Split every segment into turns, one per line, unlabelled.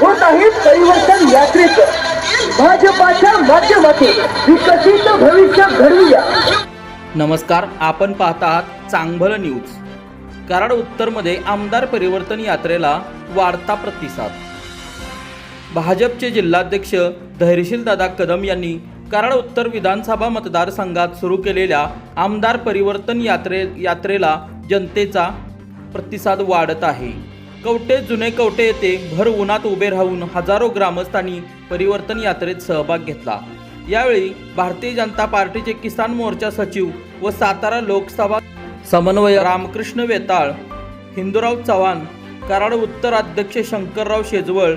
होत आहेत परिवर्तन यात्रेचं. भाजपाच्या माध्यमातून विकसित भविष्य घडवूया.
नमस्कार आपण पाहत आहात चांगभल न्यूज. कराड उत्तरमध्ये आमदार परिवर्तन यात्रेला वाढता प्रतिसाद. भाजपचे जिल्हाध्यक्ष धैर्यशील दादा कदम यांनी कराड उत्तर विधानसभा मतदारसंघात सुरू केलेल्या आमदार परिवर्तन यात्रे यात्रेला जनतेचा प्रतिसाद वाढत आहे. कवटे जुने कवटे येथे भर उन्हात उभे राहून हजारो ग्रामस्थांनी परिवर्तन यात्रेत सहभाग घेतला. यावेळी भारतीय जनता पार्टीचे किसान मोर्चा सचिव व सातारा लोकसभा समन्वय रामकृष्ण वेताळ हिंदूराव चव्हाण कराड उत्तर अध्यक्ष शंकरराव शेजवळ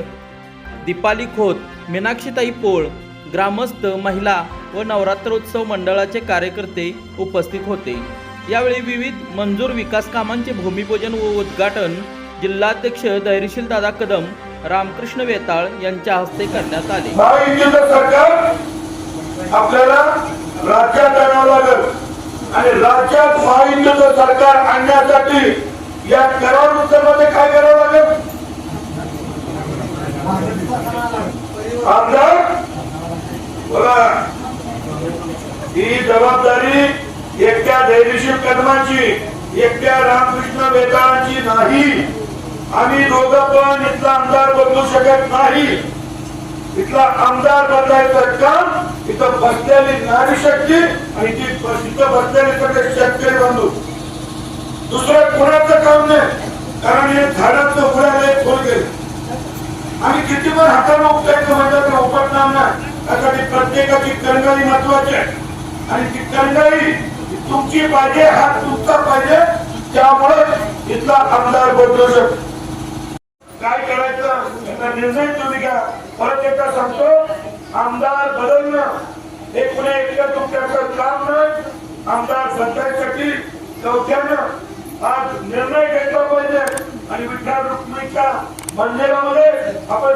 दीपाली खोत मीनाक्षीताई पोळ ग्रामस्थ महिला व नवरात्रोत्सव मंडळाचे कार्यकर्ते उपस्थित होते. यावेळी विविध मंजूर विकास कामांचे भूमिपूजन व उद्घाटन जिल्हाध्यक्ष धैर्यशील दादा कदम रामकृष्ण वेताळ यांच्या हस्ते करण्यात आले.
महायुतीचं सरकार आपल्याला राज्यात आणावं लागल. आणि राज्यात महायुतीचं सरकार आणण्यासाठी या कराड काय करावं लागेल? आमदार बघा ही जबाबदारी एकट्या धैर्यशील कदमाची एकट्या रामकृष्ण वेताळांची नाही. आम्ही दोघ पण इथला आमदार बदलू शकत नाही. इथला आमदार बदलायचं काम इथं बसलेली नारी शक्ती आणि ती इथं बसलेली सगळे शेतकरी बंधू. दुसरं कोणाचं काम नाही. कारण हे झाडाचं एक फुल गेले. आणि किती पण हाताने उपटायचं म्हणतात तर उपटणार नाही. त्यासाठी प्रत्येकाची कणगाई महत्वाची आहे. आणि ती कणगाई तुमची पाहिजे हात तुमचा पाहिजे. त्यामुळे इथला आमदार बदलू शकतो. तर निर्णय तुम्ही घ्या. परत एकदा सांगतो आमदार बदलणं हे पुन्हा एकदा तुमच्याचं काम नाही. आमदार बदलायसाठी चौथ्यानं आज निर्णय घेतला पाहिजे. आणि विठ्ठल रुक्मिणीच्या मंदिरामध्ये आपण